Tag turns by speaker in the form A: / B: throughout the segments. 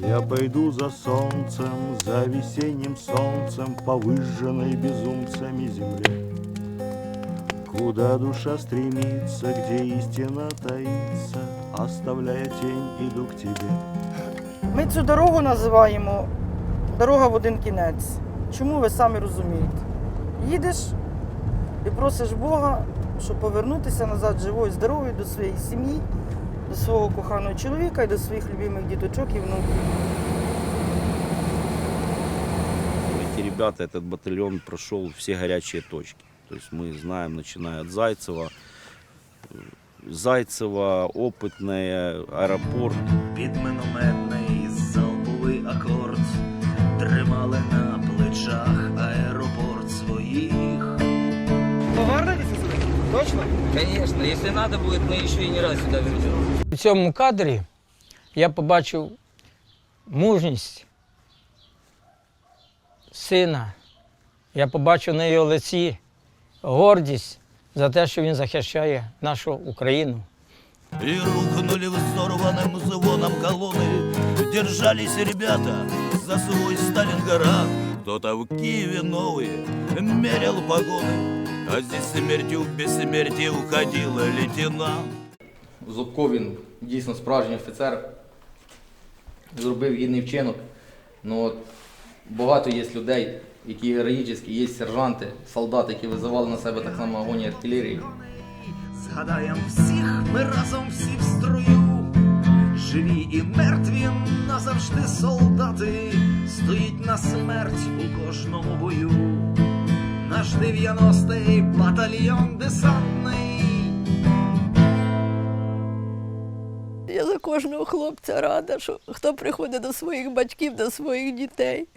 A: Я пойду за солнцем, за весенним солнцем По выжженной безумцами земле Куда душа стремится, где истина таится Оставляя тень, иду к тебе
B: Ми цю дорогу називаємо дорога в один кінець. Чому ви самі розумієте? Їдеш і просиш Бога, щоб повернутися назад живою, здоровою до своєї сім'ї, до свого коханого чоловіка і до своїх любимих діточок і внуків.
C: Эти ребята, этот батальон прошел все горячие точки. То есть мы знаем, начиная от Зайцева, э, Зайцева, опытная, аэропорт.
D: під минометний залповий акорд тримали на плечах
B: Точно?
E: Конечно, если надо будет, мы еще и не раз сюда вернемся.
F: У цьому кадрі я побачив мужність сина. Я побачив на його лиці гордість за те, що він захищає нашу Україну.
D: И рухнули взорванным звоном колонны Держались ребята за свой Сталинград Кто-то в Киеве новые мерил погоны. А здесь смертью в бессмертие уходил лейтенант.
G: Зубко він дійсно справжній офіцер, зробив гідний вчинок. Ну, от, багато є людей, які героїчні, є сержанти, солдати, які визивали на себе так само огонь артилерії.
D: Згадаєм всіх, ми разом всі в строю, живі і мертві назавжди солдати, стоїть смерть у кожному бою. Наш 90-й батальйон десантний.
H: Я за кожного хлопця рада, що хто приходить до своїх батьків, до своїх дітей.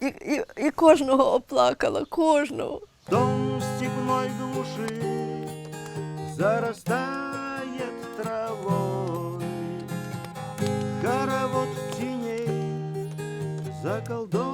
H: І, і, і кожного оплакала, кожного.
A: Дом степной глуши зарастает заколдован